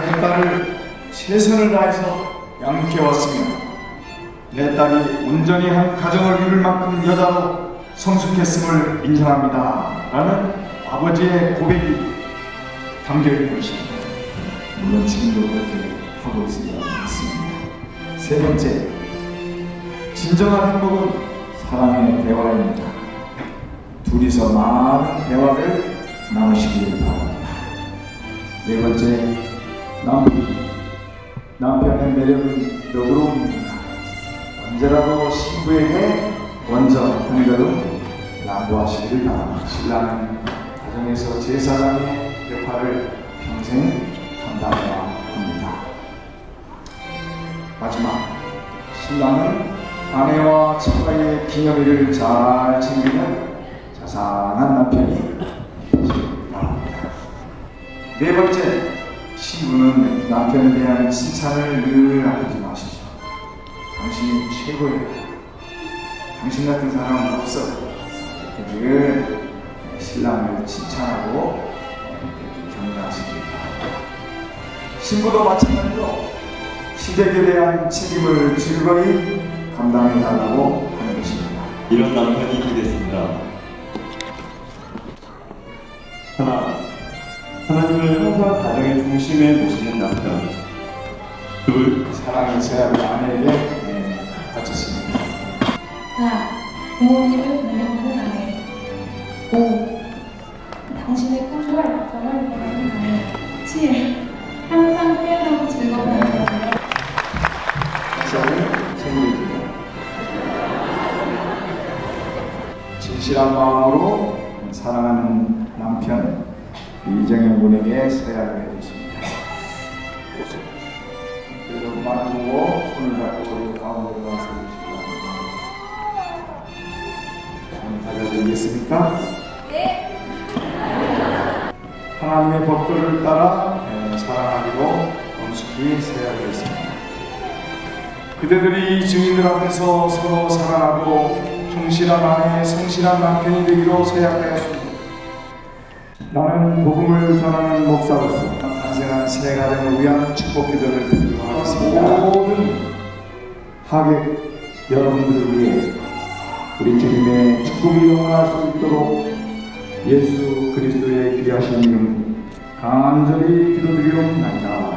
내 딸을 최선을 다해서 양육해왔으며 내 딸이 온전히 한 가정을 이룰 만큼 여자로 성숙했음을 인정합니다. 라는 아버지의 고백이 담겨있는 것입니다. 물론 지금도 그렇게 하고 있습니다. 세 번째, 진정한 행복은 사랑의 대화입니다. 둘이서 많은 대화를 나누시길 바랍니다. 네 번째, 남편. 남편의 매력은 너그러움입니다. 언제라도 신부에게 먼저 한 걸음 양보하시기를 바랍니다. 신랑은 가정에서 제사장의 역할을 평생 감당해야 합니다. 마지막, 신랑은 아내와 처가의 기념일을 잘 챙기는 자상한 남편이 되시길 바랍니다. 네 번째, 신부는 남편에 대한 칭찬을 늘 아끼지 마십시오. 당신이 최고예요. 당신 같은 사람은 없어요. 늘 신랑을 칭찬하고 이렇게 격려하시기 바랍니다. 신부도 마찬가지로 시댁에 대한 책임을 즐거이 감당해 달라고 하는 것입니다. 이런 남편이 되겠습니다. 하나, 하나님을 항상 가정의 중심에 모시는 남편. 둘, 사랑이 있어야 할 아내에게 네, 바쳤습니다. 4. 부모님을 존경하는 아내 5. 당신의 꿈과 약점을 원하는 아내 7. 항상 깨어나고 즐거운 아내 저는 생일입니다. 진실한 마음으로 사랑하는 남편 이정현 군에게 서약을 해주십니다. 그리고 그만두고 손을 잡고 우리 가운데로 와서 주시기 바랍니다. 손 가져드리겠습니까? 네. 하나님의 법도를 따라 에, 사랑하기로 엄숙히 서약을 했습니다. 그대들이 증인들 앞에서 서로 사랑하고 충실한 아내, 성실한 남편이 되기로 서약하였습니다. 나는 복음을 전하는 목사로서 탄생한 새 가정을 위한 축복 기도를 드리도록 하겠습니다. 모든 하객 여러분들을 위해 우리 주님의 축복이 영원할 수 있도록 예수 그리스도의 귀하신 이름 간절히 기도드리옵나이다.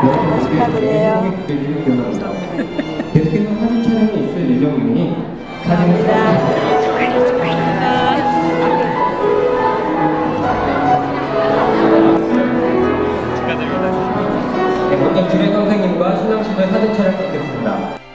축하드려요. 계속해서 사진 촬영이 있을 예정이니 사진을 감사합니다. 네, 먼저 주례 선생님과 신랑 신부의 사진 촬영 있겠습니다.